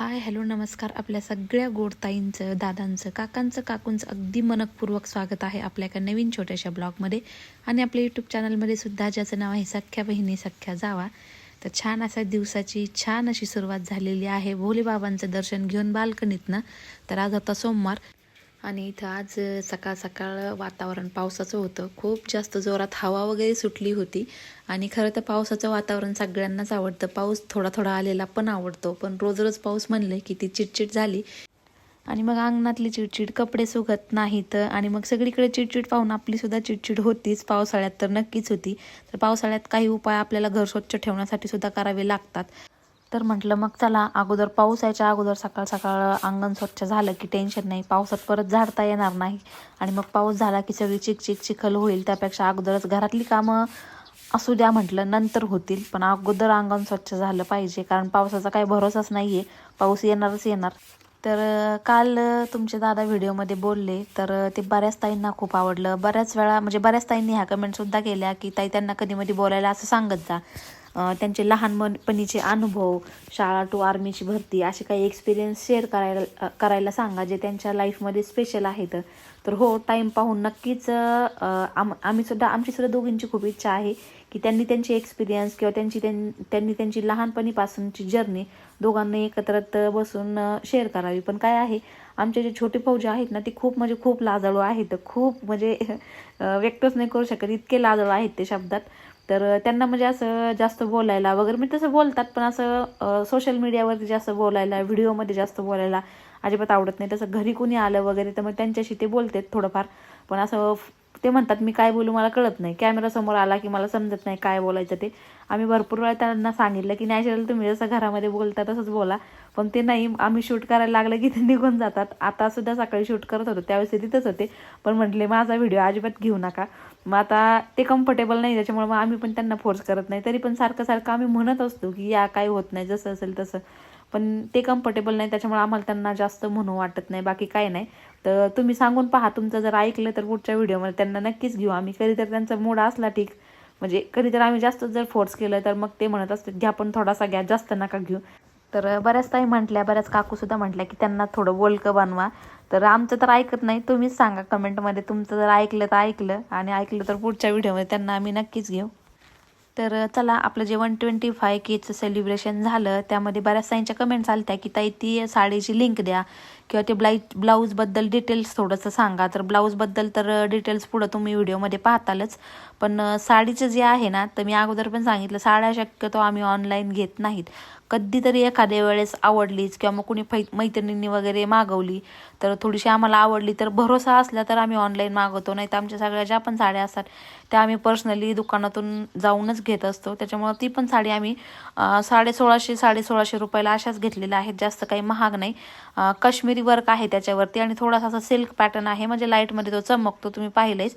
Hi hello नमस्कार आपल्या सगळ्या गोडताईंचं दादांचं काकांचं काकूंचं अगदी मनपूर्वक स्वागत आहे आपल्या एका नवीन छोट्याशा ब्लॉगमध्ये. आणि आपल्या यूट्यूब चॅनलमध्ये सुद्धा ज्याचं नाव आहे सख्या बहिणी सख्या जावा. तर छान असा दिवसाची छान अशी सुरुवात झालेली आहे. भोलेबाबांचं दर्शन घेऊन बाल्कनीतनं. तर आज होता सोमवार. आणि इथं आज सकाळ सकाळ वातावरण पावसाचं होतं. खूप जास्त जोरात हवा वगैरे सुटली होती. आणि खरं तर पावसाचं वातावरण सगळ्यांनाच आवडतं. पाऊस थोडा थोडा आलेला पण आवडतो. पण रोज रोज पाऊस म्हणलं की ती चिडचिड झाली. आणि मग अंगणातली चिडचिड कपडे सुकत नाहीत. आणि मग सगळीकडे चिडचिड पाहून आपली सुद्धा चिडचिड होतीच. पावसाळ्यात तर नक्कीच होती. तर पावसाळ्यात काही उपाय आपल्याला घर स्वच्छ ठेवण्यासाठी सुद्धा करावे लागतात. तर म्हटलं मग चला अगोदर पाऊस यायच्या अगोदर सकाळ सकाळ अंगण स्वच्छ झालं की टेन्शन नाही. पावसात परत झाडता येणार नाही. आणि मग पाऊस झाला की सगळी चिक चिक चिखल होईल. त्यापेक्षा अगोदरच घरातली कामं असू द्या म्हटलं नंतर होतील. पण अगोदर अंगण स्वच्छ झालं पाहिजे. कारण पावसाचा काही भरोसाच नाही आहे पाऊस येणारच येणार. तर काल तुमचे दादा व्हिडिओमध्ये बोलले तर ते बऱ्याच ताईंना खूप आवडलं. बऱ्याच वेळा म्हणजे बऱ्याच ताईंनी ह्या कमेंटसुद्धा केल्या की ताई त्यांना कधीमध्ये बोलायला असं सांगत जा. त्यांचे लहानपणीचे अनुभव शाळा टू आर्मीची भरती असे काही एक्सपिरियन्स शेअर करायला करायला सांगा जे त्यांच्या लाईफमध्ये स्पेशल आहेत. तर हो टाईम पाहून नक्कीच आम आम्ही सुद्धा आमची सुद्धा दोघींची खूप इच्छा आहे की त्यांनी त्यांची एक्सपिरियन्स किंवा त्यांची त्यां त्यांनी त्यांची लहानपणीपासूनची जर्नी दोघांनी एकत्रत बसून शेअर करावी. पण काय आहे आमचे जे छोटे फौजे आहेत ना ते खूप म्हणजे खूप लाजाळू आहेत. खूप म्हणजे व्यक्तच नाही करू शकत. इतके लाजाळू आहेत ते शब्दात. तर त्यांना म्हणजे असं जास्त बोलायला वगैरे म्हणजे तसं बोलतात पण असं सोशल मीडियावरती जास्त बोलायला व्हिडिओमध्ये जास्त बोलायला अजिबात आवडत नाही. तसं घरी कुणी आलं वगैरे तर मग त्यांच्याशी ते बोलतात थोडंफार. पण असं ते म्हणतात मी काय बोलू मला कळत नाही. कॅमेरा समोर आला की मला समजत नाही काय बोलायचं ते. आम्ही भरपूर वेळा त्यांना सांगितलं की नॅचरल तुम्ही जसं घरामध्ये बोलता तसंच बोला. पण ते नाही आम्ही शूट करायला लागलं की ते निघून जातात. आता सुद्धा सकाळी शूट करत होतो त्यावेळेस ते तिथंच होते. पण म्हटले माझा व्हिडिओ अजिबात घेऊ नका. मग आता ते कम्फर्टेबल नाही त्याच्यामुळे मग आम्ही पण त्यांना फोर्स करत नाही. तरी पण सारखं सारखं आम्ही म्हणत असतो की या काय होत नाही जसं असेल तसं. पण ते कम्फर्टेबल नाही त्याच्यामुळे आम्हाला त्यांना जास्त म्हणू वाटत नाही. बाकी काय नाही. तर तुम्ही सांगून पहा तुमचं जर ऐकलं तर पुढच्या व्हिडिओमध्ये त्यांना नक्कीच घेऊ. आम्ही कधी तर त्यांचा मूड असला ठीक. म्हणजे कधी तर आम्ही जास्त जर फोर्स केलं तर मग ते म्हणत असते घ्या पण थोडासा घ्या जास्त नका घेऊ. तर बऱ्याच ताई म्हटल्या बऱ्याच काकूसुद्धा म्हटल्या की त्यांना थोडं बोलकं बनवा. तर आमचं तर ऐकत नाही. तुम्हीच सांगा कमेंटमध्ये तुमचं जर ऐकलं तर ऐकलं आणि ऐकलं तर पुढच्या व्हिडिओमध्ये त्यांना आम्ही नक्कीच घेऊ. तर चला आपलं जे वन ट्वेंटी फाय केचं सेलिब्रेशन झालं त्यामध्ये बऱ्याचशाईंच्या कमेंट्स आल्या की ताई ती साडीची लिंक द्या किंवा ते ब्लाई ब्लाऊजबद्दल डिटेल्स थोडंसं सांगा. तर ब्लाऊजबद्दल तर डिटेल्स पुढं तुम्ही व्हिडिओमध्ये पाहतालच. पण साडीचं जे आहे ना तर मी अगोदर पण सांगितलं साड्या शक्यतो आम्ही ऑनलाईन घेत नाहीत. कधीतरी एखाद्या वेळेस आवडलीच किंवा मग कुणी फै मैत्रिणींनी वगैरे मागवली तर थोडीशी आम्हाला आवडली तर भरोसा असला तर आम्ही ऑनलाईन मागवतो. नाही तर आमच्या सगळ्या ज्या पण साड्या असतात त्या आम्ही पर्सनली दुकानातून जाऊनच घेत असतो. त्याच्यामुळं ती पण साडी आम्ही साडे सोळाशे साडे सोळाशे रुपयाला अशाच घेतलेल्या आहेत. जास्त काही महाग नाही. काश्मीरी वर्क आहे त्याच्यावरती आणि थोडासा असा सिल्क पॅटर्न आहे. म्हणजे लाईटमध्ये तो चमकतो तुम्ही पाहिलेच.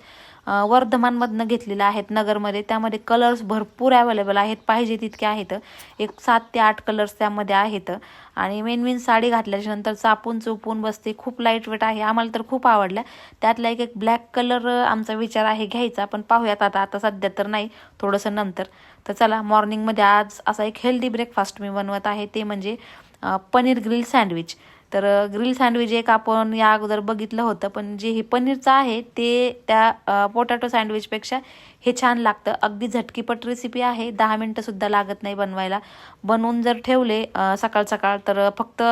वर्धमानमधनं घेतलेला आहेत नगरमध्ये. त्यामध्ये कलर्स भरपूर अवेलेबल आहेत. पाहिजे तितके आहेत. एक सात ते आठ कलर्स त्यामध्ये आहेत. आणि मेन मेन साडी घातल्याच्या नंतर चापून चुपून बसते खूप लाइट वेट आहे. आम्हाला तर खूप आवडल्या. त्यातला एक एक ब्लॅक कलर आमचा विचार आहे घ्यायचा पण पाहूयात आता. आता सध्या तर नाही थोडंसं नंतर. तर चला मॉर्निंगमध्ये आज असा एक हेल्दी ब्रेकफास्ट मी बनवत आहे. ते म्हणजे पनीर ग्रिल सँडविच तर ग्रिल सँडविच एक आपण या अगोदर बघितलं होतं पण जे हे पनीरचं आहे ते त्या पोटॅटो सँडविचपेक्षा हे छान लागतं. अगदी झटकीपट रेसिपी आहे दहा मिनटंसुद्धा लागत नाही बनवायला. बनवून जर ठेवले सकाळ सकाळ तर फक्त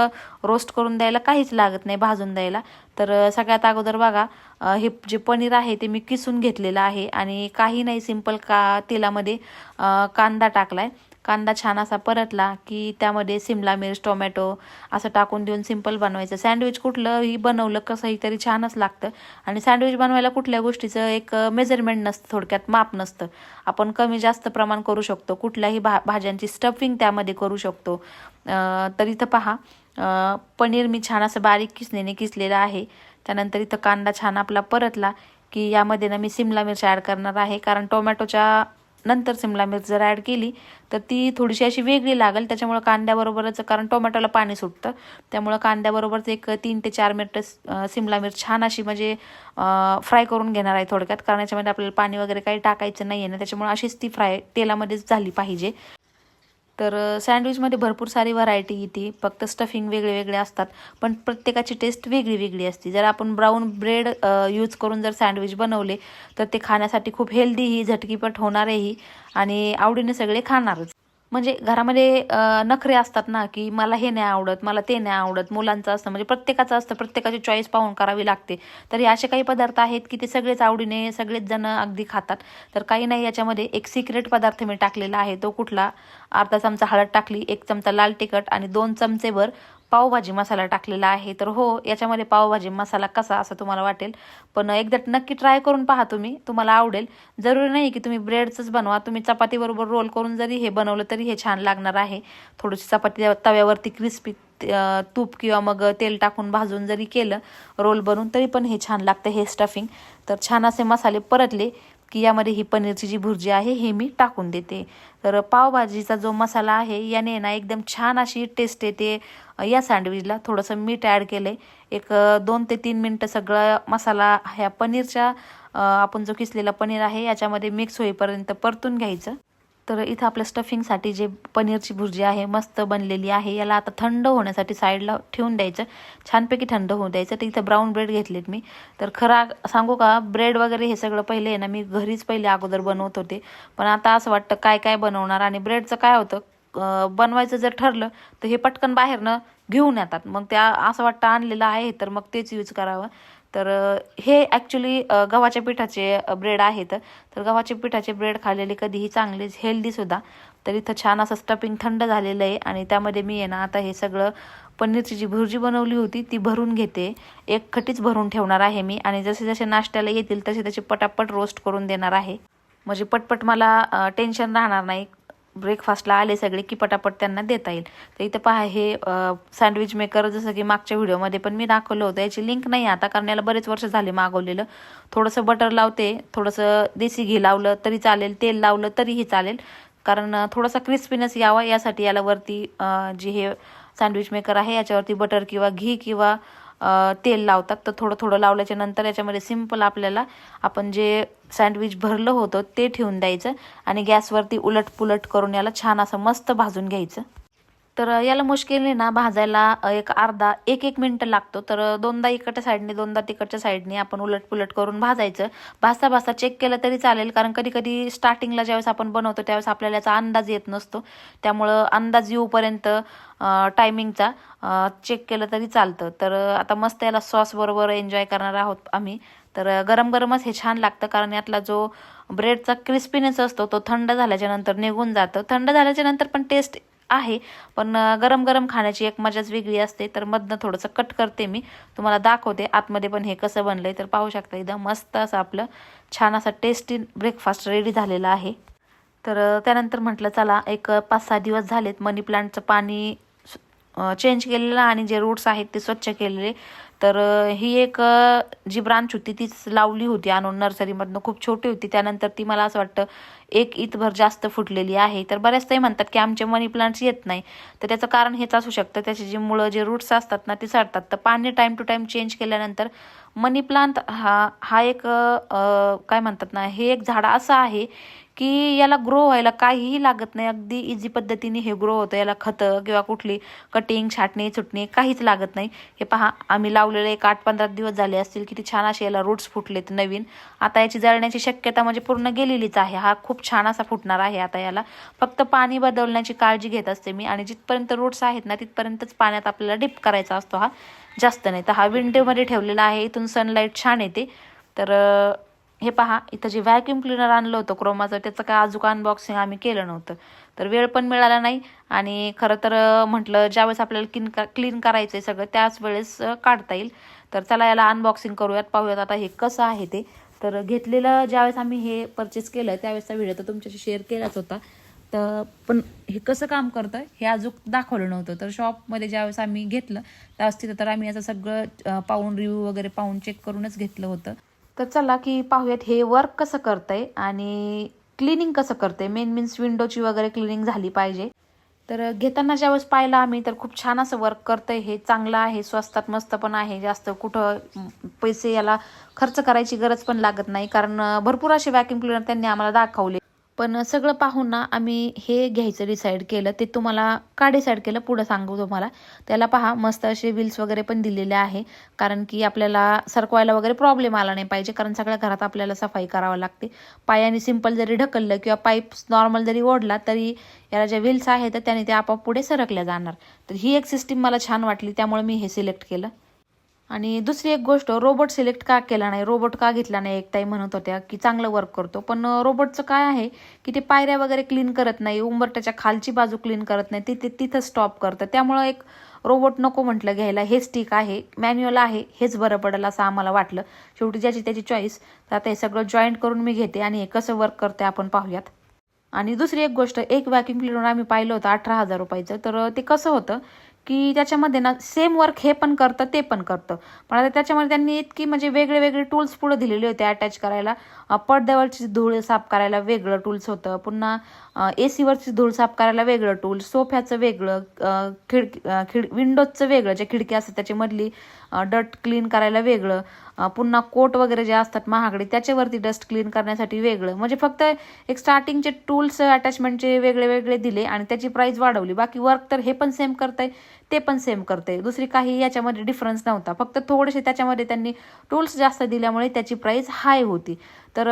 रोस्ट करून द्यायला काहीच लागत नाही भाजून द्यायला. तर सगळ्यात अगोदर बघा हे जे पनीर आहे ते मी किसून घेतलेलं आहे आणि काही नाही सिंपल का तेलामध्ये कांदा कांदा टाकलाय. कांदा छान असा परतला की त्यामध्ये सिमला मिर्च टोमॅटो असं टाकून देऊन सिंपल बनवायचं. सँडविच कुठलंही बनवलं कसंही तरी छानच लागतं. आणि सँडविच बनवायला कुठल्या गोष्टीचं एक मेजरमेंट नसतं थोडक्यात माप नसतं. आपण कमी जास्त प्रमाण करू शकतो. कुठल्याही भा भाज्यांची स्टफिंग त्यामध्ये करू शकतो. तर इथं पहा. पनीर मी छान असं बारीक किसणीने किसलेलं आहे. त्यानंतर इथं कांदा छान आपला परतला की यामध्ये ना मी सिमला मिरची ॲड करणार आहे. कारण टोमॅटोच्या नंतर सिमला मिरच जर ॲड केली तर ती थोडीशी अशी वेगळी लागेल. त्याच्यामुळं कांद्याबरोबरच कारण टोमॅटोला पाणी सुटतं. त्यामुळं कांद्याबरोबरच एक तीन ते चार मिनटं सिमला मिरच छान अशी म्हणजे फ्राय करून घेणार आहे थोडक्यात. कारण याच्यामध्ये आपल्याला पाणी वगैरे काही टाकायचं नाही आहे ना त्याच्यामुळे अशीच ती फ्राय तेलामध्येच झाली पाहिजे. तर सँडविचमध्ये भरपूर सारी व्हरायटी येते. फक्त स्टफिंग वेगळे वेगळे असतात. पण प्रत्येकाची टेस्ट वेगळी वेगळी असते. जर आपण ब्राऊन ब्रेड यूज करून जर सँडविच बनवले तर ते खाण्यासाठी खूप हेल्दीही झटकीपट होणारेही आणि आवडीने सगळे खाणारच. म्हणजे घरामध्ये नखरे असतात ना की मला हे नाही आवडत मला ते नाही आवडत मुलांचं असतं म्हणजे प्रत्येकाचं असतं प्रत्येकाची चॉईस पाहून करावी लागते. तर हे असे काही पदार्थ आहेत की ते सगळेच आवडीने सगळेच जण अगदी खातात. तर काही नाही याच्यामध्ये एक सिक्रेट पदार्थ मी टाकलेला आहे तो कुठला? अर्धा चमचा हळद टाकली एक चमचा लाल तिखट आणि दोन चमचेभर पावभाजी मसाला टाकलेला आहे. तर हो याच्यामध्ये पावभाजी मसाला कसा असं तुम्हाला वाटेल. पण एकदा नक्की ट्राय करून पहा तुम्ही. तुम्हाला आवडेल. जरुरी नाही की तुम्ही ब्रेडचंच बनवा. तुम्ही चपातीबरोबर रोल करून जरी हे बनवलं तरी हे छान लागणार आहे. थोडीशी चपाती तव्यावरती क्रिस्पी तूप किंवा मग तेल टाकून भाजून जरी केलं रोल बनवून तरी पण हे छान लागतं हे स्टफिंग तर छान असे मसाले परतले. की यामध्ये ही पनीरची जी भुर्जी आहे हे मी टाकून देते. तर पावभाजीचा जो मसाला आहे याने ना एकदम छान अशी टेस्ट येते. या सँडविचला थोडंसं मीठ ॲड केलं आहे एक दोन ते तीन मिनटं सगळं मसाला ह्या पनीरच्या आपण जो किसलेला पनीर आहे याच्यामध्ये मिक्स होईपर्यंत परतून घ्यायचं. तर इथं आपल्या स्टफिंगसाठी जे पनीरची भुर्जी आहे मस्त बनलेली आहे. याला आता थंड होण्यासाठी साईडला ठेवून द्यायचं. छानपैकी थंड होऊ द्यायचं. तर इथं ब्राऊन ब्रेड घेतलेत मी. तर खरा सांगू का ब्रेड वगैरे हे सगळं पहिले आहे ना मी घरीच पहिले अगोदर बनवत होते. पण आता असं वाटतं काय काय बनवणार? आणि ब्रेडचं काय होतं? बनवायचं जर ठरलं तर हे पटकन बाहेरनं घेऊन येतात. मग त्या असं वाटतं आणलेलं आहे तर मग तेच यूज करावं. तर हे ॲक्च्युली गव्हाच्या पिठाचे ब्रेड आहेत. तर गव्हाच्या पिठाचे ब्रेड खाल्लेले कधीही चांगलेच हेल्दीसुद्धा तर इथं छान असं स्टफिंग थंड झालेलं आहे. आणि त्यामध्ये मी आहे ना आता हे सगळं पनीरची जी भुर्जी बनवली होती ती भरून घेते. एक खटीच भरून ठेवणार आहे मी. आणि जसे जसे नाश्त्याला येतील तसे तसे पटापट रोस्ट करून देणार आहे. म्हणजे पटपट मला टेन्शन राहणार नाही. ब्रेकफास्टला आले सगळे की पटापट त्यांना देता येईल. तर इथं पहा हे सँडविच मेकर जसं की मागच्या व्हिडिओमध्ये पण मी दाखवलं होतं. याची लिंक नाही आता कारण याला बरेच वर्ष झाले मागवलेलं. थोडंसं बटर लावते थोडंसं देसी घी लावलं तरी चालेल तेल लावलं तरीही चालेल. कारण थोडासा क्रिस्पीनेस यावा यासाठी याला वरती जे हे सँडविच मेकर आहे याच्यावरती बटर किंवा घी किंवा तेल लावतात. तर थोडं थोडं लावल्याच्या नंतर याच्यामध्ये सिंपल आपल्याला आपण जे सँडविच भरलं होतं ते ठेवून द्यायचं आणि गॅसवरती उलटपुलट करून याला छान असं मस्त भाजून घ्यायचं. तर याला मुश्किलने ना भाजायला एक अर्धा एक एक मिनटं लागतो. तर दोनदा इकडच्या साईडने दोनदा तिकडच्या साईडने आपण उलटपुलट करून भाजायचं. भाजता भाजता चेक केलं तरी चालेल कारण कधी कधी स्टार्टिंगला ज्यावेळेस आपण बनवतो त्यावेळेस आपल्याला याचा अंदाज येत नसतो. त्यामुळं अंदाज येऊपर्यंत टायमिंगचा चेक केलं तरी चालतं. तर आता मस्त याला सॉस बरोबर एन्जॉय करणार आहोत आम्ही. तर गरम गरमच हे छान लागतं कारण यातला जो ब्रेडचा क्रिस्पीनेस असतो तो थंड झाल्याच्यानंतर निघून जातं. थंड झाल्याच्यानंतर पण टेस्ट आहे पण गरम गरम खाण्याची एक मजाच वेगळी असते. तर मधनं थोडंसं कट करते मी. तुम्हाला दाखवते आतमध्ये पण हे कसं बनलंय. तर पाहू शकता एकदम मस्त असं आपलं छान असा टेस्टी ब्रेकफास्ट रेडी झालेला आहे. तर त्यानंतर म्हटलं चला एक पाच सहा दिवस झालेत. मनी प्लांटचं पाणी चेंज केलेलं आणि जे रूट्स आहेत ते स्वच्छ केलेले. तर ही एक जी ब्रांच होती तीच लावली होती. आणून नर्सरीमधनं खूप छोटी होती. त्यानंतर ती मला असं वाटतं एक इतभर जास्त फुटलेली आहे. तर बऱ्याच म्हणतात की आमचे मनी प्लांट्स येत नाही. तर त्याचं कारण हेच असू शकतं. त्याची जी मुळं जे रूट्स असतात ना ती सडतात. तर पाणी टाईम टू टाईम चेंज केल्यानंतर मनी प्लांट हा हा एक काय म्हणतात ना हे एक झाड असं आहे की याला ग्रो व्हायला काहीही लागत नाही. अगदी इझी पद्धतीने हे ग्रो होतं. याला खतं किंवा कुठली कटिंग छाटणी चुटणी काहीच लागत नाही. हे पहा आम्ही लावलेले एक आठ पंधरा दिवस झाले असतील. किती छान असे याला रूट्स फुटलेत नवीन. आता याची जळण्याची शक्यता म्हणजे पूर्ण गेलेलीच आहे. हा खूप छान असा फुटणार आहे आता याला. फक्त पाणी बदलण्याची काळजी घेत असते मी. आणि जिथपर्यंत रूट्स आहेत ना तिथपर्यंतच पाण्यात आपल्याला डिप करायचा असतो हा. जास्त नाही. तर हा विंडोमध्ये ठेवलेला आहे. इथून सनलाईट छान येते. तर हे पहा इथं जे व्हॅक्यूम क्लिनर आणलं होतं क्रोमाचं त्याचं काय अजून अनबॉक्सिंग आम्ही केलं नव्हतं. तर वेळ पण मिळाला नाही आणि खरं तर म्हटलं ज्यावेळेस आपल्याला क्लीन क्लीन करायचं आहे सगळं त्याच वेळेस काढता येईल. तर चला याला अनबॉक्सिंग करूयात पाहूयात आता हे कसं आहे ते. तर घेतलेलं ज्यावेळेस आम्ही हे परचेस केलं त्यावेळेसचा व्हिडिओ तर तुमच्याशी शेअर केलाच होता. तर पण हे कसं काम करतं हे अजून दाखवलं नव्हतं. तर शॉपमध्ये ज्यावेळेस आम्ही घेतलं त्यावेळेस तिथं तर आम्ही याचं सगळं पाहून रिव्ह्यू वगैरे पाहून चेक करूनच घेतलं होतं. तर चला की पाहूयात हे वर्क कसं करतंय आणि क्लिनिंग कसं करते मेन मीन्स विंडोची वगैरे क्लिनिंग झाली पाहिजे. तर घेताना ज्यावेळेस पाहिलं आम्ही तर खूप छान असं वर्क करतंय. हे चांगलं आहे स्वस्तात मस्त पण आहे. जास्त कुठं पैसे याला खर्च करायची गरज पण लागत नाही. कारण भरपूर असे व्हॅक्युम क्लिनर त्यांनी आम्हाला दाखवले. पण सगळं पाहून ना आम्ही हे घ्यायचं डिसाईड केलं. ते तुम्हाला का डिसाईड केलं पुढं सांगू तुम्हाला. त्याला पहा मस्त असे व्हील्स वगैरे पण दिलेले आहे. कारण की आपल्याला सरकवायला वगैरे प्रॉब्लेम आला नाही पाहिजे. कारण सगळ्या घरात आपल्याला सफाई करावं लागते. पायाने सिंपल जरी ढकललं किंवा पाईप नॉर्मल जरी ओढला तरी याला ज्या व्हील्स आहेत तर त्याने ते आपोआप पुढे सरकल्या जाणार. तर ही एक सिस्टीम मला छान वाटली. त्यामुळे मी हे सिलेक्ट केलं. आणि दुसरी एक गोष्ट रोबोट सिलेक्ट का केला नाही? रोबोट का घेतला नाही? एक ताई म्हणत होत्या की चांगलं वर्क करतो. पण रोबोटचं काय आहे की ते पायऱ्या वगैरे क्लीन करत नाही उंबरट्याच्या खालची बाजू क्लीन करत नाही तिथे तिथं स्टॉप करतं. त्यामुळं एक रोबोट नको म्हटलं घ्यायला. हेच ठीक आहे. मॅन्युअल आहे. हेच बरं पडेल असं आम्हाला वाटलं. शेवटी ज्याची त्याची चॉईस तर आता हे सगळं जॉईंट करून मी घेते आणि हे कसं वर्क करते आपण पाहूयात. आणि दुसरी एक गोष्ट एक व्हॅक्युम क्लिनर आम्ही पाहिलं होतं अठरा हजार रुपयाचं. तर ते कसं होतं की त्याच्यामध्ये ना सेम वर्क हे पण करतं ते पण करतं. पण आता त्याच्यामध्ये त्यांनी इतकी म्हणजे वेगळे वेगळे टूल्स पुढे दिलेले होते अटॅच करायला. पडद्यावरची धूळ साफ करायला वेगळं टूल्स होतं. पुन्हा ए सीवरची धूळ साफ करायला वेगळं टूल सोफ्याचं वेगळं खिड खिडकी खिड विंडोजचं वेगळं जे खिडकी असतात त्याची मधली डट क्लीन करायला वेगळं पुन्हा कोट वगैरे जे असतात महागडे त्याच्यावरती डस्ट क्लीन करण्यासाठी वेगळं. म्हणजे फक्त एक स्टार्टिंगचे टूल्स अटॅचमेंटचे वेगळे वेगळे दिले आणि त्याची प्राईज वाढवली. बाकी वर्क तर हे पण सेम करतंय ते पण सेम करते दुसरी काही याच्यामध्ये डिफरन्स नव्हता. फक्त थोडेसे त्याच्यामध्ये त्यांनी टूल्स जास्त दिल्यामुळे त्याची प्राईज हाय होती. तर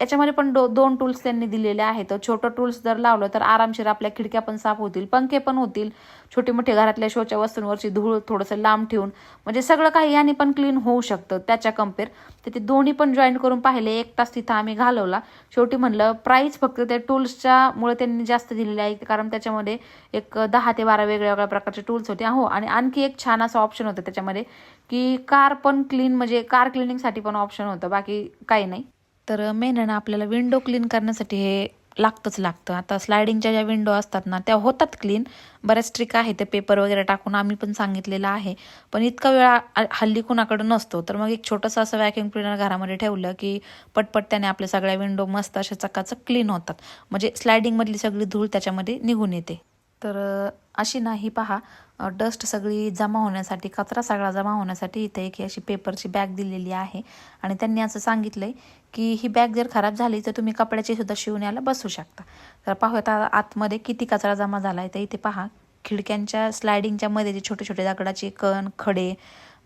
याच्यामध्ये पण दो दोन टूल्स त्यांनी दिलेले आहेत. छोटं टूल्स जर लावलं तर आरामशीर आपल्या खिडक्या पण साफ होतील पंखे पण होतील. छोटे मोठे घरातल्या शोच्या वस्तूंवरची धूळ थोडंसं लांब ठेवून म्हणजे सगळं काही याने पण क्लीन होऊ शकतं त्याच्या कंपेअर तर ते दोन्ही पण जॉईन करून पाहिले एक तास तिथं आम्ही घालवला. शेवटी म्हणलं प्राईस फक्त त्या टूल्सच्या मुळे त्यांनी जास्त दिलेले आहे कारण त्याच्यामध्ये एक दहा ते बारा वेगळ्या वेगळ्या प्रकारचे टूल्स होते. हो आणि आणखी एक छान असं ऑप्शन होतं त्याच्यामध्ये की कार पण क्लीन म्हणजे कार क्लिनिंगसाठी पण ऑप्शन होतं बाकी काही नाही. तर मेन आहे ना आपल्याला विंडो क्लीन करण्यासाठी हे लागतंच लागतं. आता स्लायडिंगच्या ज्या विंडो असतात ना त्या होतात क्लीन बऱ्याच ट्रिक आहे ते पेपर वगैरे टाकून आम्ही पण सांगितलेलं आहे. पण इतका वेळ हल्ली कुणाकडं नसतो. तर मग एक छोटंसं असं व्हॅक्युम क्लिनर घरामध्ये ठेवलं की पटपट त्याने आपल्या सगळ्या विंडो मस्त अशा चकाचक क्लीन होतात. म्हणजे स्लायडिंगमधली सगळी धूळ त्याच्यामध्ये निघून येते. तर अशी नाही पहा. डस्ट सगळी जमा होण्यासाठी कचरा सगळा जमा होण्यासाठी इथे एक अशी पेपरची बॅग दिलेली आहे. आणि त्यांनी असं सांगितलंय की ही बॅग जर खराब झाली तर तुम्ही कपड्याची सुद्धा शिवून याला बसू शकता. तर पाहूयात आतमध्ये किती कचरा जमा झाला आहे तर इथे पहा खिडक्यांच्या स्लायडिंगच्या मध्ये जे छोटे छोटे दगडाचे कण खडे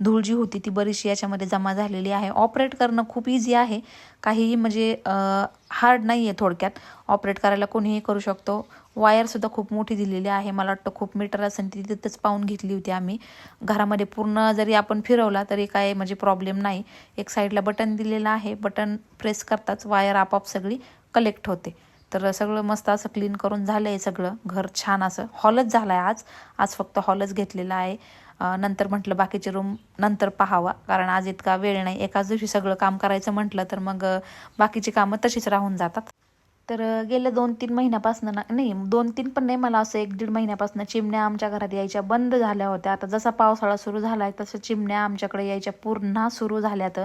धूळ जी होती ती बरीचशी याच्यामध्ये जमा झालेली आहे. ऑपरेट करणं खूप इझी आहे. काहीही म्हणजे हार्ड नाही आहे थोडक्यात. ऑपरेट करायला कोणीही करू शकतो. वायरसुद्धा खूप मोठी दिलेली आहे. मला वाटतं खूप मीटर असेल ती तिथंच पाहून घेतली होती आम्ही. घरामध्ये पूर्ण जरी आपण फिरवला तरी काय म्हणजे प्रॉब्लेम नाही. एक साईडला बटन दिलेलं आहे. बटन प्रेस करताच वायर आपोआप सगळी कलेक्ट होते. तर सगळं मस्त असं क्लीन करून झालं आहे सगळं. घर छान असं. हॉलच झाला आहे आज. आज फक्त हॉलच घेतलेला आहे. नंतर म्हटलं बाकीचे रूम नंतर पाहावा. कारण आज इतका वेळ नाही. एकाच दिवशी सगळं काम करायचं म्हटलं तर मग बाकीची कामं तशीच राहून जातात. तर गेल्या दोन तीन महिन्यापासून ना नाही दोन तीन पण नाही मला असं एक दीड महिन्यापासून चिमण्या आमच्या घरात यायच्या बंद झाल्या होत्या. आता जसा पावसाळा सुरू झाला आहे तसं चिमण्या आमच्याकडे यायच्या पुन्हा सुरू झाल्यात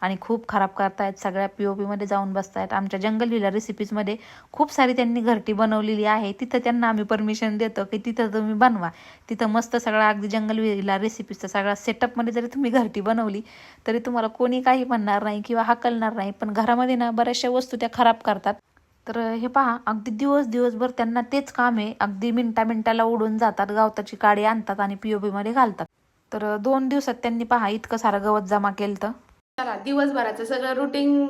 आणि खूप खराब करतायत. सगळ्या पी ओ पीमध्ये जाऊन बसतायत. आमच्या जंगलविला रेसिपीजमध्ये खूप सारी त्यांनी घरटी बनवलेली आहे. तिथं त्यांना आम्ही परमिशन देतो की तिथं तुम्ही बनवा. तिथं मस्त सगळा अगदी जंगलीला रेसिपीजचा सगळा सेटअपमध्ये जरी तुम्ही घरटी बनवली तरी तुम्हाला कोणी काही म्हणणार नाही किंवा हाकलणार नाही. पण घरामध्ये ना बऱ्याचशा वस्तू त्या खराब करतात. तर हे पहा अगदी दिवस दिवसभर त्यांना तेच काम आहे. अगदी मिनटा मिनटाला उडून जातात गवताची काडी आणतात आणि पीओपी मध्ये घालतात. तर दोन दिवसात त्यांनी पहा इतकं सारं गवत जमा केलं तर चला दिवसभराचं सगळं रुटीन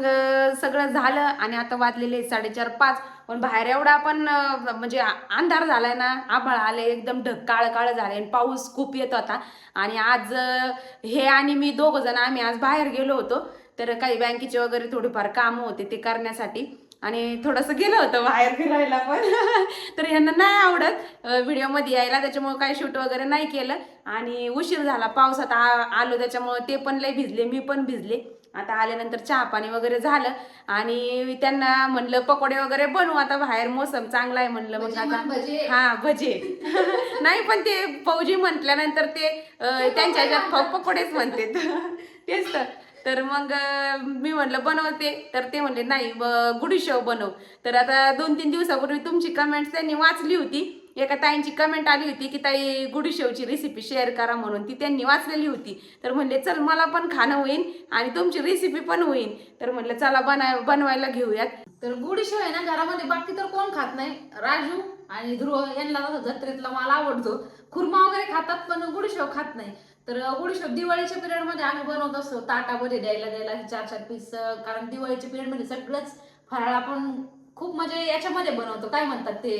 सगळं झालं आणि आता वाजलेले साडेचार पाच. पण बाहेर एवढा पण म्हणजे अंधार झालाय ना आभाळ आले एकदम ढग काळ काळ झाले आणि पाऊस खूप येत होता आणि आज हे आणि मी दोघ जण आम्ही आज बाहेर गेलो होतो. तर काही बँकेचे वगैरे थोडेफार कामं होते ते करण्यासाठी. आणि थोडंसं गेलं होतं बाहेर फिरायला पण. तर यांना नाही आवडत व्हिडिओमध्ये यायला. त्याच्यामुळे काही शूट वगैरे नाही केलं. आणि उशीर झाला पावसात आ- आलो. त्याच्यामुळे ते पण लय भिजले मी पण भिजले. आता आल्यानंतर चहा पाणी वगैरे झालं. आणि त्यांना म्हणलं पकोडे वगैरे बनवू. आता बाहेर मोसम चांगला आहे म्हणलं. मग आता हा भजे. नाही पण ते फौजी म्हटल्यानंतर ते त्यांच्या ह्याच्यात पकोडेच म्हणते तेच तर. तर मग मी म्हणलं बनवते. तर ते म्हणले नाही गुडीशेव बनव. तर आता दोन तीन दिवसापूर्वी तुमची कमेंट त्यांनी वाचली होती. एका ताईंची कमेंट आली होती की ताई गुडीशेवची रेसिपी शेअर करा म्हणून. ती त्यांनी वाचलेली होती. तर म्हणले चल मला पण खाणं होईल आणि तुमची रेसिपी पण होईल तर म्हणलं चला बनाय बनवायला घेऊयात. तर गुडीशेव आहे ना घरामध्ये बाकी तर कोण खात नाही. राजू आणि ध्रुव यांना जत्रेतला मला आवडतो. खुर्मा वगैरे खातात पण गुडीशेव खात नाही. तर गुढीशिव दिवाळीच्या पिरियडमध्ये आम्ही बनवत असतो. ताटामध्ये द्यायला द्यायला हे चार चार पीस कारण दिवाळीच्या पिरियडमध्ये सगळंच फराळ आपण खूप म्हणजे याच्यामध्ये बनवतो. काय म्हणतात ते?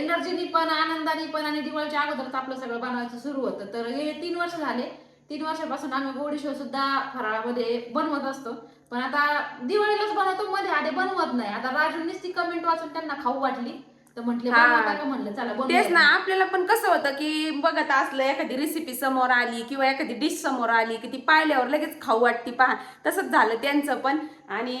एनर्जीनी पण आनंदाने पण आणि दिवाळीच्या अगोदरच आपलं सगळं बनवायचं सुरू होतं. तर हे तीन वर्ष झाले. तीन वर्षापासून आम्ही गोडीशो सुद्धा फराळामध्ये बनवत असतो. पण आता दिवाळीलाच बनवतो मध्ये आधी बनवत नाही. आता राजूंनीच ती कमेंट वाचून त्यांना खाऊ वाटली. तर म्हटले हा. म्हणलं? चला तेच. ना आपल्याला पण कसं होतं की बघत असलं एखादी रेसिपी समोर आली किंवा एखादी डिश समोर आली की ती पाहिल्यावर लगेच खाऊ वाटती. पहा तसंच झालं त्यांचं पण. आणि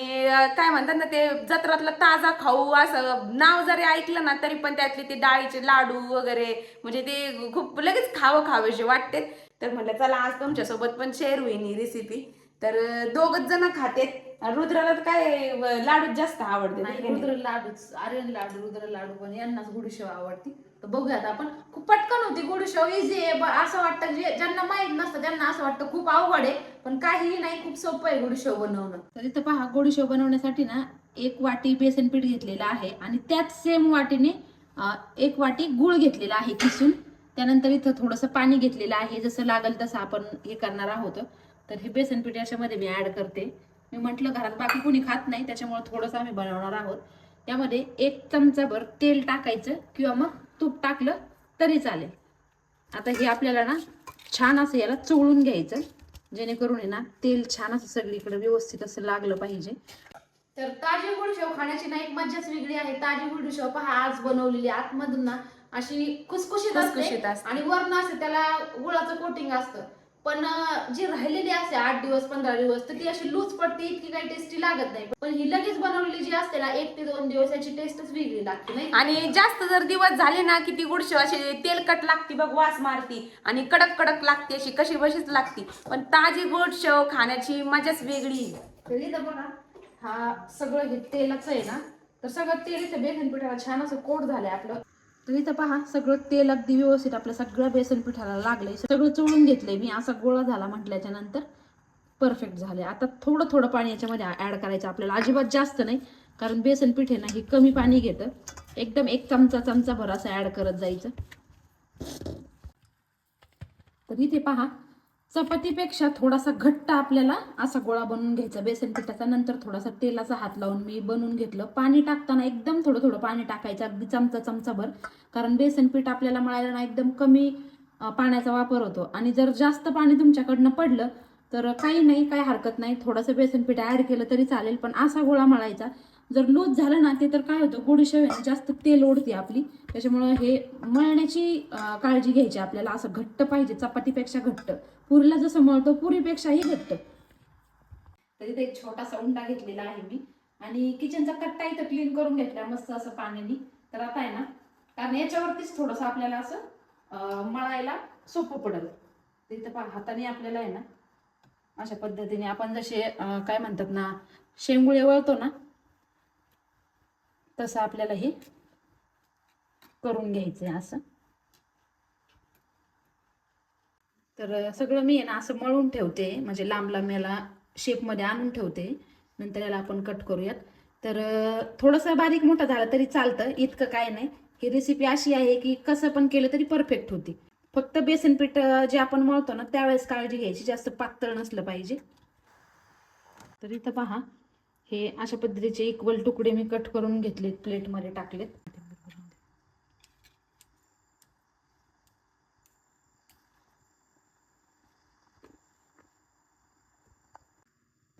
काय म्हणतात ना ते जत्रातला ताजा खाऊ असं नाव जरी ऐकलं ना तरी पण त्यातले ते डाळीचे लाडू वगैरे म्हणजे ते खूप लगेच खावं खावेसे वाटते. तर म्हटलं चला आज तुमच्यासोबत पण शेअर होईन ही रेसिपी तर दोघच जण खातेत. रुद्राला तर काय लाडूच जास्त आवडते. नाही रुद्र लाडूच आर्यन लाडू रुद्र लाडू पण यांनाच गुडीशेव आवडती. तर बघूयात आपण. खूप पटकन होती गुडीशेव इझी आहे. असं वाटतं जे ज्यांना माहीत नसतं त्यांना असं वाटतं खूप अवघड आहे. पण काहीही नाही खूप सोपं आहे गुडीशेव बनवणं. तर इथं पहा गोडीशेव बनवण्यासाठी ना एक वाटी बेसन पीठ घेतलेलं आहे. आणि त्याच सेम वाटीने एक वाटी गुळ घेतलेला आहे किसून. त्यानंतर इथं थोडंसं पाणी घेतलेलं आहे. जसं लागेल तसं आपण हे करणार आहोत. तर हे बेसन पीठ याच्यामध्ये मी ऍड करते. मी म्हटलं घरात बाकी कोणी खात नाही त्याच्यामुळे थोडंसं आम्ही बनवणार आहोत. त्यामध्ये एक चमचाभर तेल टाकायचं किंवा मग तूप टाकलं तरी चालेल. आता हे आपल्याला ना छान असं याला चोळून घ्यायचं. जेणेकरून आहे ना तेल छान असं सगळीकडे व्यवस्थित असं लागलं पाहिजे. तर ताजी गुडशेव खाण्याची ना एक मज्जाच वेगळी आहे. ताजी गुडशेव पहा आज बनवलेली आतमधून ना अशी खुसखुशीत असते. आणि वरण असते त्याला गुळाचं कोटिंग असतं. पण जी राहिलेली असते आठ दिवस पंधरा दिवस तर ती अशी लूज पडते इतकी काही टेस्टी लागत नाही. पण ही लगेच बनवलेली जी असते ना एक ते दोन दिवस याची टेस्टच वेगळी लागते नाही आणि जास्त जर दिवस झाले ना की ती गुडशेव अशी तेलकट लागती बघ वास मारती. आणि कडक कडक लागते अशी कशी बशीच लागती. पण ताजी गुडशेव खाण्याची मजाच वेगळी. तर इथं बघा हा सगळं हे तेलाचं आहे ना तर सगळं तेल इथं बेसन पिठाला छान असं कोट झालंय आपलं. तर इथं पहा सगळं तेल अगदी व्यवस्थित आपल्या सगळ्या बेसन पिठाला लागलंय. सगळं चोळून घेतलंय मी. असा गोळा झाला म्हटल्याच्या नंतर परफेक्ट झाले आता थोडं थोडं पाणी याच्यामध्ये ऍड करायचं आपल्याला. अजिबात जास्त नाही कारण बेसन पीठ आहे ना हे कमी पाणी घेतं. एकदम एक चमचा चमचा भर असं ऍड करत जायचं. तर इथे पहा चपातीपेक्षा थोडासा घट्ट आपल्याला असा गोळा बनवून घ्यायचा. बेसन पिठाचा नंतर थोडासा तेलाचा हात लावून मी बनवून घेतलं. पाणी टाकताना एकदम थोडं थोडं पाणी टाकायचं अगदी चमचा चमचाभर. कारण बेसन पीठ आपल्याला मळायला ना एकदम कमी पाण्याचा वापर होतो. आणि जर जास्त पाणी तुमच्याकडनं पडलं तर काही नाही काही हरकत नाही. थोडंसं बेसन पीठ ॲड केलं तरी चालेल पण असा गोळा मळायचा. जर लूज झालं ना ते तर काय होतं गोडीशेव जास्त तेल ओढते आपली. त्याच्यामुळं हे मळण्याची काळजी घ्यायची आपल्याला. असं घट्ट पाहिजे चपातीपेक्षा घट्ट. पुरीला जसं मळतो पुरीपेक्षाही घट्ट. तर इथे एक छोटासा उंडा घेतलेला आहे मी. आणि किचनचा कट्टा इथं क्लीन करून घेतला मस्त असं पाण्याने. तर आता आहे ना कारण याच्यावरतीच थोडंसं आपल्याला असं मळायला सोपं पडेल. तिथं इथं पहा हाताने आपल्याला आहे ना अशा पद्धतीने आपण जसे काय म्हणतात ना शेंगुळे वळतो ना तसं आपल्याला हे करून घ्यायचं आहे असं. तर सगळं मी आहे ना असं मळून ठेवते. म्हणजे लांब लांब याला शेपमध्ये आणून ठेवते. नंतर याला आपण कट करूयात. तर थोडंसं बारीक मोठं झालं तरी चालतं. इतकं काय नाही. ही रेसिपी अशी आहे की कसं पण केलं तरी परफेक्ट होती. फक्त बेसन पीठ जे आपण मळतो ना त्यावेळेस काळजी घ्यायची. जास्त पातळ नसलं पाहिजे. तर इथं पहा. हे अशा पद्धतीचे इक्वल तुकडे मी कट करून घेतलेत प्लेटमध्ये टाकलेत.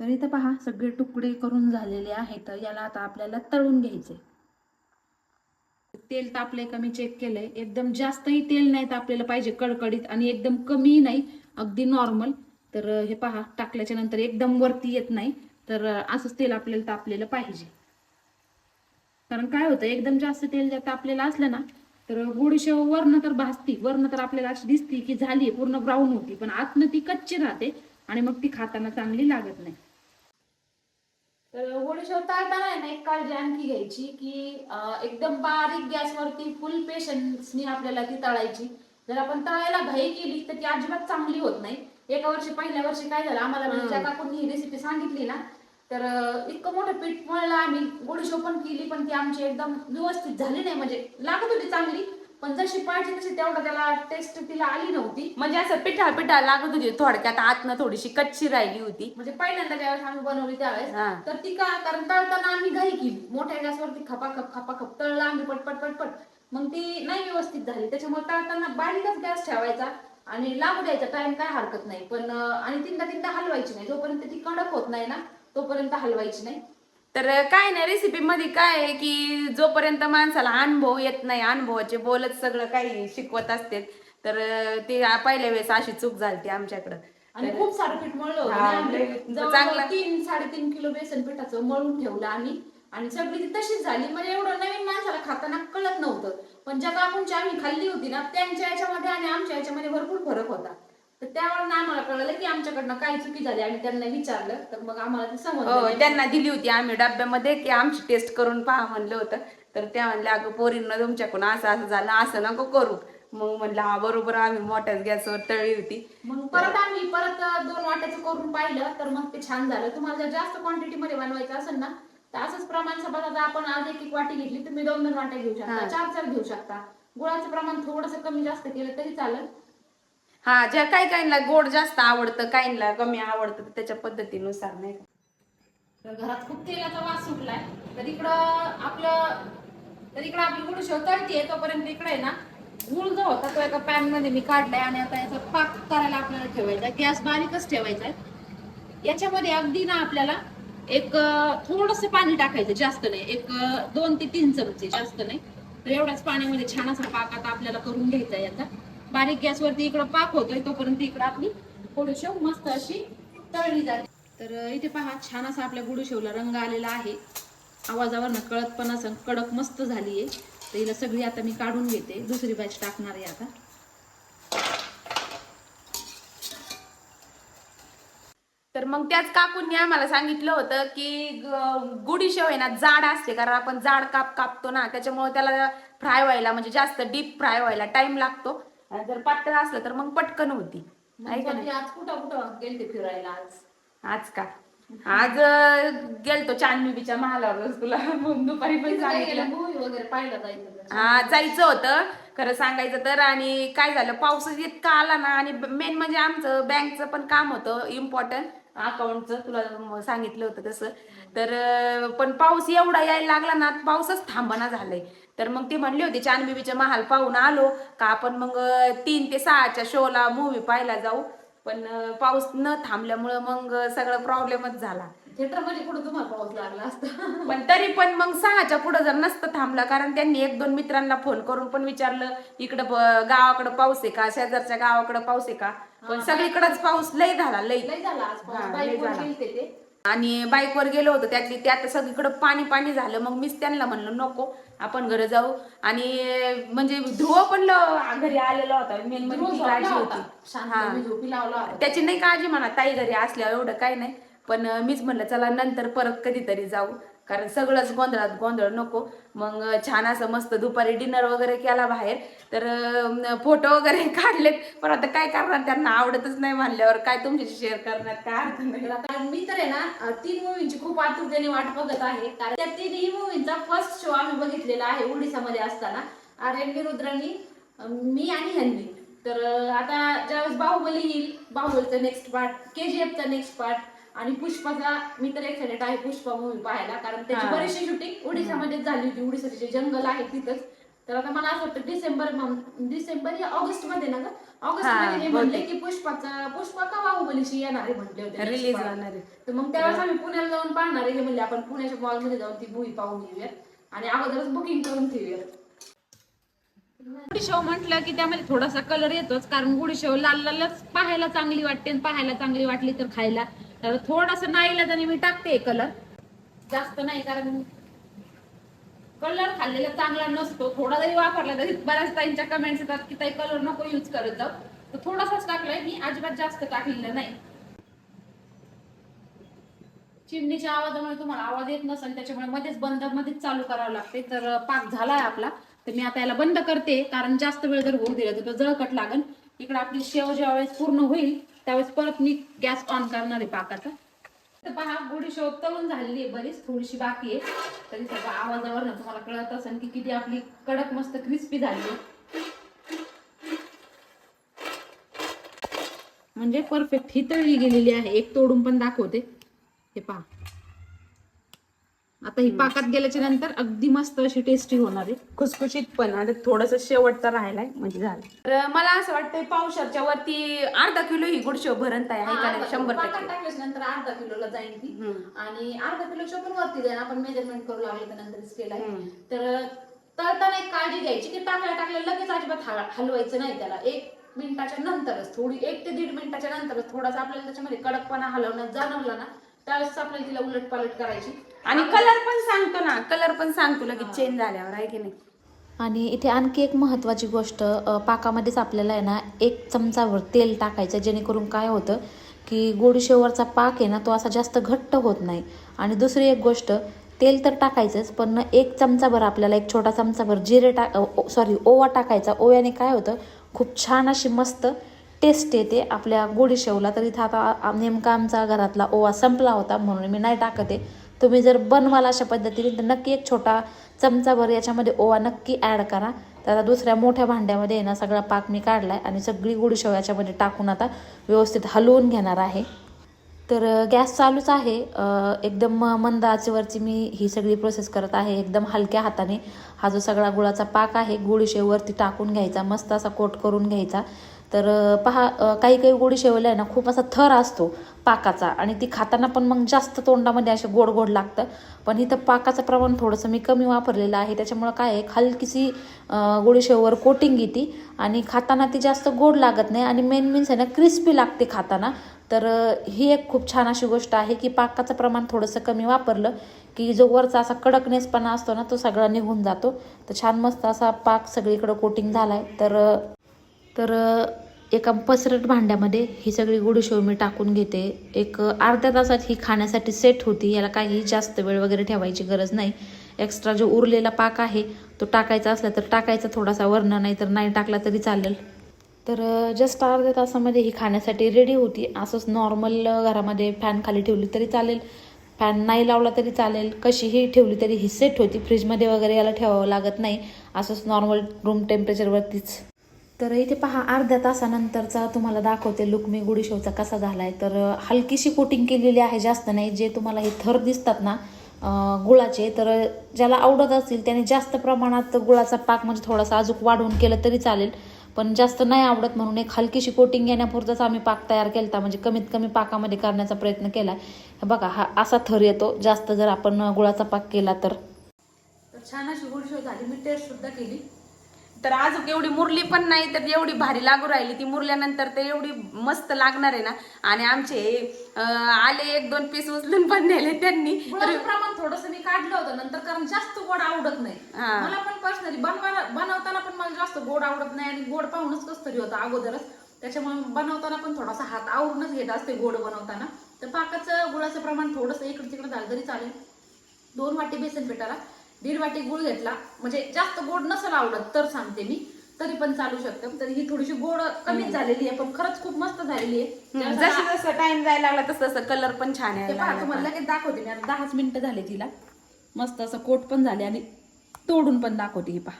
तर इथं पहा सगळे तुकडे करून झालेले आहेत. तर याला आता आपल्याला तळून घ्यायचे. तेल तापले का मी चेक केलंय. एकदम जास्तही तेल नाही तापलेलं पाहिजे कडकडीत आणि एकदम कमी नाही अगदी नॉर्मल तर हे पहा टाकल्याच्या नंतर एकदम वरती येत नाही. तर असंच तेल आपल्याला तापलेलं पाहिजे. कारण काय होतं एकदम जास्त तेल जर तापलेलं असलं ना तर गोडीशेव वर्ण तर भाजती. वर्ण तर आपल्याला अशी दिसती की झाली पूर्ण ब्राऊन होती. पण आतनं ती कच्ची राहते आणि मग ती खाताना चांगली लागत नाही. तर गोडीशेव तळताना आहे ना एक काळजी आणखी घ्यायची की एकदम बारीक गॅसवरती फुल पेशन्सनी आपल्याला ती तळायची. जर आपण तळायला घाई केली तर ती अजिबात चांगली होत नाही. एका वर्षी पहिल्या वर्षी काय झालं आम्हाला म्हणजे काकूंनी ही रेसिपी सांगितली ना तर इतकं मोठं पीठ मळलं आम्ही. गोडीशो पण केली पण ती आमची एकदम व्यवस्थित झाली नाही. म्हणजे लागत होती चांगली पण जशी पाहिजे तशी तेवढं त्याला टेस्ट तिला आली नव्हती. म्हणजे असं पिठा पिठा लागत होती थोडक्यात आतनं थोडीशी कच्ची राहिली होती. म्हणजे पहिल्यांदा ज्यावेळेस आम्ही बनवली त्यावेळेस. तर ती का कारण तळताना आम्ही घाई केली. मोठ्या गॅसवरती खपाखप खपाखप तळला आम्ही पटपट पटपट मग ती नाही व्यवस्थित झाली. त्याच्यामुळे तळताना बारीकच गॅस ठेवायचा आणि लागू द्यायचा. टाइम काय हरकत नाही. पण आणि तीनदा तीनदा हलवायची नाही. जोपर्यंत ती कडक होत नाही ना तोपर्यंत हलवायची नाही. तर काय नाही रेसिपी मध्ये काय आहे की जोपर्यंत माणसाला अनुभव येत नाही अनुभवाचे बोलत सगळं काही शिकवत असते तर ते पहिल्या वेळेस अशी चूक झाली आमच्याकडं. आणि खूप सारं पीठ मळलं होतं. हा, आम्ही जवळजवळ चांगलं. तीन साडेतीन किलो बेसन पिठाचं मळून ठेवलं आम्ही. आणि सगळी ती तशीच झाली. म्हणजे एवढं नवीन माणसाला खाताना कळत नव्हतं. पण ज्या काकूंची आम्ही खाल्ली होती ना त्यांच्या याच्यामध्ये आणि आमच्या याच्यामध्ये भरपूर फरक होता. तर त्यावेळेला आम्हाला कळलं की आमच्याकडनं काय चुकी झाली. आम्ही त्यांना विचारलं तर मग आम्हाला ते हो समजलं त्यांना दिली होती आम्ही डब्यामध्ये की आमची टेस्ट करून पहा म्हणलं होतं. तर त्या म्हणल्या अगं पोरींना तुमच्याकडून असं असं झालं असं नको करू. मग म्हणलं हा बरोबर आम्ही मोठ्याच गॅसवर तळली होती. मग परत आम्ही परत दोन वाट्याचं करून पाहिलं तर मग ते छान झालं. तुम्हाला जर जास्त क्वांटिटी मध्ये बनवायचं असेल ना तर असंच प्रमाण समजा आता आपण आज एक एक वाटी घेतली तुम्ही दोन दोन वाट्या घेऊ शकता हा. चार चार घेऊ शकता. गुळाचं प्रमाण थोडस कमी जास्त केलं तरी चालेल. हा ज्या काही काहींना गोड जास्त आवडतं काहींना कमी आवडतं तर त्याच्या पद्धतीनुसार नाही का? तर घरात खूप तेलाचा वास सुटलाय. तर इकडं आपलं तर इकडं आपली गुळ तळतीये तोपर्यंत इकडे ना गुळ जो होता तो एका पॅनमध्ये मी काढलाय आणि आता याचा पाक करायला आपल्याला ठेवायचा गॅस बारीकच ठेवायचा आहे. याच्यामध्ये अगदी ना आपल्याला एक थोडस पाणी टाकायचं जास्त नाही. एक दोन ते तीन चमचे जास्त नाही. तर एवढ्याच पाण्यामध्ये छान असा पाक आता आपल्याला करून घ्यायचा आहे याचा बारीक गॅसवरती इकडं पाक होतोय तोपर्यंत इकडं आपली गुडशेव मस्त अशी तळली जाते. तर इथे पहा छान असा आपल्या गुडूशेवला रंग आलेला आहे. आवाजावरनं कळत पण असं कडक मस्त झाली आहे तर हिला सगळी आता मी काढून घेते. दुसरी बॅच टाकणार आहे आता. तर मग त्याच काकूंनी आम्हाला सांगितलं होतं की ग- गुढी शेव आहे ना जाड असते. कारण आपण जाड काप कापतो ना त्याच्यामुळे त्याला फ्राय व्हायला म्हणजे जास्त डीप फ्राय व्हायला टाइम लागतो. आणि जर पातळ असलं तर मग पटकन होती. का मग नाही? आज कुठं कुठं गेलते फिरायला आज? आज का? आज अं, गेलतो चांदबिबीच्या महालावर तुला. दुपारी पण सांगितलं. गेलं मूवी वगैरे पाहिलं जायचं. हा जायचं होतं. खरं सांगायचं तर आणि काय झालं? पाऊस इतका आला ना आणि मेन म्हणजे आमचं बँकचं पण काम होतं इम्पॉर्टंट अकाउंटचं तुला म- सांगितलं होतं तसं. तर अं, पण पाऊस एवढा यायला लागला ना पाऊसच थांबना झालंय. तर मग ती म्हणली होती चांदबिबीच्या महाल पाहून आलो. का आपण मग तीन ते सहाच्या शोला मूवी पाहायला जाऊ? पण पाऊस न थांबल्यामुळं मग सगळं प्रॉब्लेमच झाला. कुठं तुम्हाला पाऊस लागला असता? पण तरी पण मग सहाच्या पुढे जर नसतं थांबला कारण त्यांनी एक दोन मित्रांना फोन करून पण विचारलं इकडं गावाकडं पाऊस आहे का? शेजारच्या गावाकडं पाऊस आहे का? पण सगळीकडेच पाऊस लय झाला लय. लय झाला आणि बाईकवर गेलो होतो त्यातली त्यात सगळीकडे पाणी पाणी झालं. मग मीच त्यांना म्हणलं नको आपण घरी जाऊ. आणि म्हणजे ध्रुव पण ल- घरी आलेला होता. मेन म्हणजे झोपला काळजी होता. होती. शांत हा. मी झोपी लावला होता. त्याची नाही काळजी म्हणा. ताई घरी असल्यावर एवढं काय नाही. पण अं, मीच म्हणलं चला नंतर परत कधीतरी जाऊ. कारण सगळंच गोंधळात गोंधळ नको. मग छान असं मस्त दुपारी डिनर वगैरे केला बाहेर. तर फोटो वगैरे काढलेत. पण आता काय करणार? त्यांना आवडतच नाही म्हणल्यावर काय तुमच्याशी शेअर करण्यात काय अर्थ नाही. कारण मी तर आहे ना तीन मूवींची खूप आतुरतेने वाट बघत आहे. कारण त्या तिन्ही मूवींचा फर्स्ट शो आम्ही बघितलेला आहे ओडिसामध्ये असताना. आर्यन रुद्रांनी मी आणि ह्यांनी तर आता ज्यावेळेस बाहुबली येईल बाहुबलीचा नेक्स्ट पार्ट के जी एफचा नेक्स्ट पार्ट आणि पुष्पाचा मी तर एक्साइटेड आहे पुष्पा मूवी पाहायला कारण त्याची हा. बरीचशी शूटिंग ओडिसामध्येच झाली होती. ओडिसाचे जे जंगल आहे तिथंच. तर आता मला असं वाटतं डिसेंबर मं- डिसेंबर या ऑगस्टमध्ये ना ऑगस्ट हा, मध्ये हे म्हणले. की पुष्पाचा पुष्पा का बाहुबलीशी येणार आहे म्हटले होते? Release part. होणार आहे. तर मग त्यावेळेस आम्ही पुण्याला जाऊन पाहणार आहे हे म्हणजे आपण पुण्याच्या मॉलमध्ये जाऊन ती मूवी पाहून येऊयात. आणि अगोदरच बुकिंग करून ठेवूयात. गुढी शो म्हटलं की त्यामध्ये थोडासा कलर येतोच कारण गुढी शो लाल लालच पाहायला चांगली वाटते आणि पाहायला चांगली वाटली तर खायला. तर थोडस नाही मी टाकते कलर. जास्त नाही कारण कलर खाल्लेला चांगला नसतो. थोडा जरी वापरला तरी बऱ्याच ताईंच्या कमेंट्स येतात की ताई कलर नको यूज करत जाऊ. तर थोडासाच टाकलाय मी अजिबात जास्त टाकलेलं नाही. चिमणीच्या आवाजामुळे तुम्हाला आवाज येत नसेल त्याच्यामुळे मध्येच बंद मध्येच चालू करावं लागते. तर पाक झालाय आपला. तर मी आता याला बंद करते कारण जास्त वेळ जर होऊ दिला तर तो जळकट लागेल इकडे आपली शेव ज्या वेळेस पूर्ण होईल त्यावेळेस परत मी गॅस ऑन करणार आहे पाकाचा. तर पहा गुढी शेव तळून झालेली आहे बरीच थोडीशी बाकी आहे. तरी सगळं आवाजावर ना तुम्हाला कळत असेल की किती आपली कडक मस्त क्रिस्पी झाली म्हणजे परफेक्ट ही तळली गेलेली आहे. एक तोडून पण दाखवते. हे पहा. आता ही पाकात गेल्याच्यानंतर अगदी मस्त अशी टेस्टी होणार आहे. खुसखुशीत पण आता थोडस शेवटचा राहिलाय म्हणजे झालं. तर मला असं वाटतंय पावशरच्या वरती अर्धा किलो ही गुडशेव भरण आहे का नाही? शंभर पाकात टक्के. टाकल्याच्या नंतर अर्धा किलोला जाईल ती. हम्म. आणि अर्धा किलोच्या पण वरती जाईल आपण मेजरमेंट करू लागले तर नंतर स्केल आहे. हम्म. तर तळताना एक काळजी घ्यायची की टाकल्या टाकल्या लगेच अजिबात हल- हलवायचं नाही त्याला. एक मिनिटाच्या नंतरच थोडी एक ते दीड मिनिटाच्या नंतरच थोडासा आपल्याला त्याच्यामध्ये कडकपणा हलवण्यात जाणवला ना त्यावेळेस आपल्याला तिला उलट पालट करायची. आणि कलर पण सांगतो ना कलर पण सांगतो लगेच चेंज झाल्यावर आहे की नाही? आणि इथे आणखी एक महत्त्वाची गोष्ट पाकामध्येच आपल्याला आहे ना एक चमचाभर तेल टाकायचं जेणेकरून काय होतं की गोडीशेवरचा पाक आहे ना तो असा जास्त घट्ट होत नाही. आणि दुसरी एक गोष्ट तेल तर टाकायचंच पण एक चमचाभर आपल्याला एक छोटा चमचाभर जिरे टाक सॉरी ओवा टाकायचा. ओव्याने काय होतं खूप छान अशी मस्त टेस्ट येते आपल्या गोडी शेवला. तर इथं आता नेमका आमचा घरातला ओवा संपला होता म्हणून मी नाही टाकत आहे. तुम्ही जर बनवाल अशा पद्धतीने तर नक्की एक छोटा चमचाभर याच्यामध्ये ओवा नक्की ॲड करा. तर आता दुसऱ्या मोठ्या भांड्यामध्ये आहे ना सगळा पाक मी काढला आहे आणि सगळी गुडशेव याच्यामध्ये टाकून आता व्यवस्थित हलवून घेणार आहे. तर गॅस चालूच आहे. एकदम मंद आचेवरची मी ही सगळी प्रोसेस करत आहे. एकदम हलक्या हाताने हा जो सगळा गुळाचा पाक आहे गोडी टाकून घ्यायचा मस्त असा कोट करून घ्यायचा. तर पहा काही काही गोडी शेवला आहे ना खूप असा थर असतो. पाकाचा. आणि ती खाताना पण मग जास्त तोंडामध्ये असे गोड गोड लागतं. पण इथं पाकाचं प्रमाण थोडंसं मी कमी वापरलेलं आहे. त्याच्यामुळं काय आहे हलकीशी गोडीशेवर कोटिंग येते. आणि खाताना ती जास्त गोड लागत नाही. आणि मेन मीन्स आहे ना क्रिस्पी लागते खाताना. तर ही एक खूप छान अशी गोष्ट आहे की पाकाचं प्रमाण थोडंसं कमी वापरलं की जो वरचा असा कडकनेसपणा असतो ना तो सगळा निघून जातो. तर छान मस्त असा पाक सगळीकडं कोटिंग झाला आहे तर तर एका पसरट भांड्यामध्ये ही सगळी गुडशेव मी टाकून घेते. एक अर्ध्या तासात ही खाण्यासाठी सेट होती. याला काही जास्त वेळ वगैरे ठेवायची गरज नाही. एक्स्ट्रा जो उरलेला पाक आहे तो टाकायचा असला तर टाकायचा. थोडासा वरण नाही तर नाही टाकला तरी चालेल. तर जस्ट अर्ध्या तासामध्ये ही खाण्यासाठी रेडी होती. असंच नॉर्मल घरामध्ये फॅन खाली ठेवली तरी चालेल. फॅन नाही लावला तरी चालेल. कशीही ठेवली तरी ही सेट होती. फ्रीजमध्ये वगैरे याला ठेवावं लागत नाही. असंच नॉर्मल रूम टेम्परेचरवरतीच तर इथे पहा अर्ध्या तासानंतरचा तुम्हाला दाखवते लुक मी गुढी कसा झाला आहे तर हलकीशी कोटिंग केलेली आहे जास्त नाही. जे तुम्हाला हे थर दिसतात ना गुळाचे तर ज्याला आवडत असतील त्याने जास्त प्रमाणात गुळाचा पाक म्हणजे थोडासा अजूक वाढवून केलं तरी चालेल. पण जास्त नाही आवडत म्हणून एक हलकीशी कोटिंग येण्यापुरताच आम्ही पाक तयार केला होता म्हणजे कमीत कमी पाकामध्ये करण्याचा प्रयत्न केला. बघा हा असा थर येतो. जास्त जर आपण गुळाचा पाक केला तर. छान अशी गुढी झाली. मी टेस्ट सुद्धा केली. तर अजून एवढी मुरली पण नाही तर एवढी भारी लागू राहिली. ती मुरल्यानंतर तर एवढी मस्त लागणार आहे ना. आणि आमचे आले एक दोन पीस उचलून पण नेले त्यांनी. तर प्रमाण थोडस मी काढलं होतं नंतर कारण जास्त गोड आवडत नाही. हा. मला पण पर्सनली बनवायला बनवताना पण मला जास्त गोड आवडत नाही आणि गोड पाहूनच कस तरी होतं अगोदरच. त्याच्यामुळे बनवताना पण थोडासा हात आवरूनच घेत असते गोड बनवताना. तर पाकाचं गुळाचं प्रमाण थोडंसं इकडे तिकडे झालं तरी चालेल. दोन वाटी बेसन पिठाला. दीड वाटी गुळ घेतला. म्हणजे जास्त गोड नसेल आवडत तर सांगते मी. तरी पण चालू शकतं. तर ही थोडीशी गोड कमीच झालेली आहे पण खरंच खूप मस्त झालेली आहे. जसं जसं टाइम जायला लागला तसं तसं कलर पण छान लागला. तुम्हाला लगेच दाखवते मी. आता दहाच मिनिटं झाले तिला. मस्त असं कोट पण झाले आणि तोडून पण दाखवते ही पहा.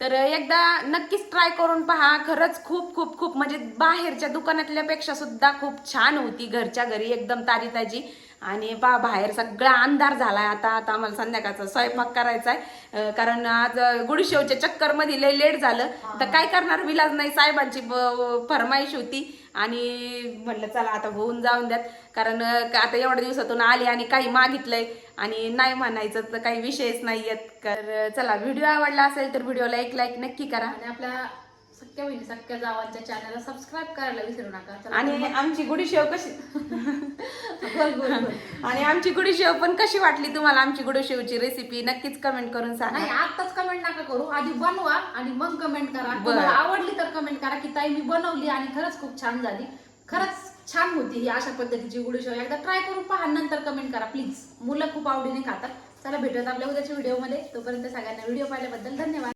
तर एकदा नक्कीच ट्राय करून पहा. खरंच खूप खूप खूप. म्हणजे बाहेरच्या दुकानातल्या पेक्षा सुद्धा खूप छान होती घरच्या घरी. एकदम ताजी ताजी आणि पहा बाहेर सगळा अंधार झालाय आता. आता आम्हाला संध्याकाळचा स्वयंपाक करायचा आहे कारण आज गुडीशेवच्या चक्करमध्ये लय लेट झालं. तर काय करणार? विलाज नाही साहेबांची ब- फरमाईश होती. आणि म्हटलं चला आता होऊन जाऊन द्यात. कारण आता एवढ्या दिवसातून आले आणि काही मागितलंय. आणि नाही म्हणायचं तर काही विषयच नाही आहेत तर चला व्हिडिओ आवडला असेल तर व्हिडिओला एक लाईक नक्की करा. आणि आपल्या सख्या बहिणी सख्या जावांच्या चॅनलला सबस्क्राईब करायला विसरू नका. चला आणि आमची गुडीशेव कशी? बोल, बोल, बोल. आणि आमची गुडीशेव पण कशी वाटली तुम्हाला आमची गुडीशेवची रेसिपी नक्कीच कमेंट करून नाही सांगा आताच कमेंट नका करू. आधी बनवा आणि मग कमेंट करा. बरं. तुम्हाला आवडली तर कमेंट करा की ताई मी बनवली आणि खरंच खूप छान झाली. खरंच छान होती ही अशा पद्धतीची गुढी शेव एकदा ट्राय करून पहा नंतर कमेंट करा प्लीज मुलं खूप आवडीने खातात. चला भेटूयात आपल्या उद्याच्या व्हिडिओमध्ये तोपर्यंत सगळ्यांना व्हिडिओ पाहिल्याबद्दल धन्यवाद.